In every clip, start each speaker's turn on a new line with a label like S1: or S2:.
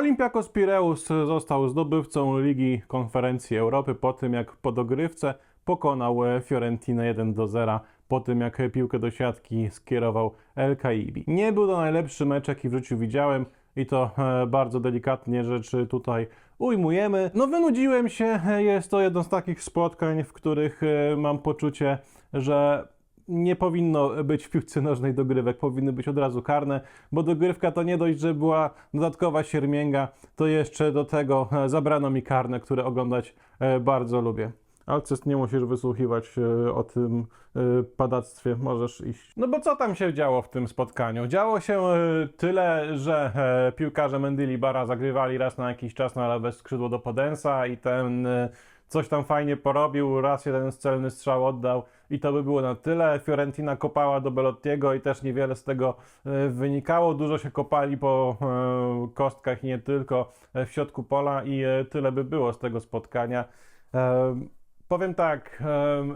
S1: Olympiakos Pireus został zdobywcą Ligi Konferencji Europy po tym, jak po dogrywce pokonał Fiorentinę 1 do 0 po tym, jak piłkę do siatki skierował El Kaibi. Nie był to najlepszy mecz, jaki w życiu widziałem i to e, bardzo delikatnie rzeczy tutaj ujmujemy. No wynudziłem się, e, jest to jedno z takich spotkań, w których e, mam poczucie, że nie powinno być w piłce nożnej dogrywek, powinny być od razu karne, bo dogrywka to nie dość, że była dodatkowa siermięga, to jeszcze do tego e, zabrano mi karne, które oglądać e, bardzo lubię. Alces, nie musisz wysłuchiwać e, o tym padactwie, możesz iść. No bo co tam się działo w tym spotkaniu? Działo się tyle, że piłkarze Mendyli Bara zagrywali raz na jakiś czas na lewe skrzydło do Podensa i ten coś tam fajnie porobił, raz jeden celny strzał oddał i to by było na tyle. Fiorentina kopała do Belottiego i też niewiele z tego e, wynikało. Dużo się kopali po e, kostkach i nie tylko e, w środku pola i tyle by było z tego spotkania. Powiem tak,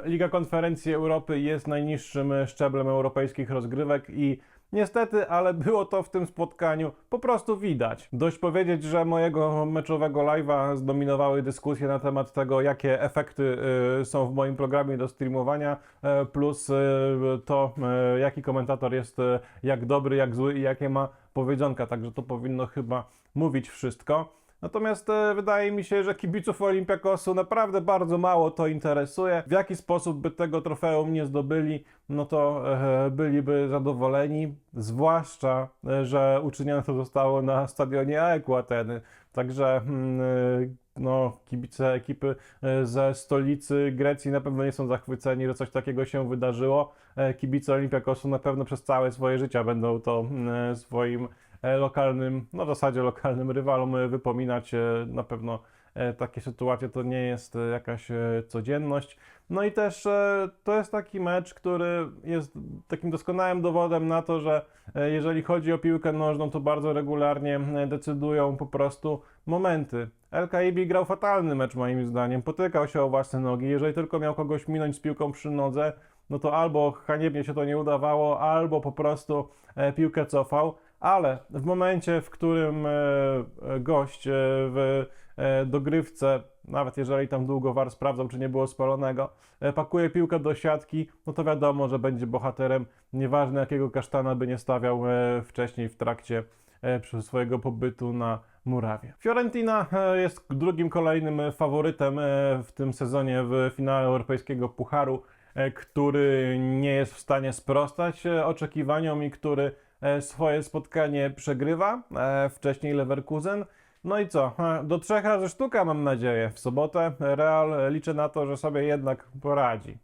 S1: Liga Konferencji Europy jest najniższym szczeblem europejskich rozgrywek i niestety, ale było to w tym spotkaniu po prostu widać. Dość powiedzieć, że mojego meczowego live'a zdominowały dyskusje na temat tego, jakie efekty e, są w moim programie do streamowania, e, plus e, to, e, jaki komentator jest e, jak dobry, jak zły i jakie ma powiedzonka, także to powinno chyba mówić wszystko. Natomiast e, wydaje mi się, że kibiców Olympiakosu naprawdę bardzo mało to interesuje. W jaki sposób by tego trofeum nie zdobyli, no to e, byliby zadowoleni. Zwłaszcza, e, że uczynione to zostało na stadionie AEK Ateny. Także mm, e, no, kibice ekipy ze stolicy Grecji na pewno nie są zachwyceni, że coś takiego się wydarzyło. Kibice Olympiakosu na pewno przez całe swoje życia będą to mm, e, swoim lokalnym, no w zasadzie lokalnym rywalom e, wypominać. E, Na pewno e, takie sytuacje to nie jest e, jakaś e, codzienność. No i też e, to jest taki mecz, który jest takim doskonałym dowodem na to, że e, jeżeli chodzi o piłkę nożną, to bardzo regularnie e, decydują po prostu momenty. El Kaibi grał fatalny mecz moim zdaniem, potykał się o własne nogi, jeżeli tylko miał kogoś minąć z piłką przy nodze, no to albo haniebnie się to nie udawało, albo po prostu e, piłkę cofał, ale w momencie, w którym e, e, gość e, w dogrywce, nawet jeżeli tam długo VAR sprawdzał, czy nie było spalonego, pakuje piłkę do siatki, no to wiadomo, że będzie bohaterem, nieważne jakiego kasztana by nie stawiał wcześniej w trakcie swojego pobytu na murawie. Fiorentina jest drugim kolejnym faworytem w tym sezonie w finale europejskiego pucharu, który nie jest w stanie sprostać oczekiwaniom i który swoje spotkanie przegrywa. e, Wcześniej Leverkusen. No i co? E, Do trzech razy sztuka mam nadzieję. W sobotę Real liczę na to, że sobie jednak poradzi.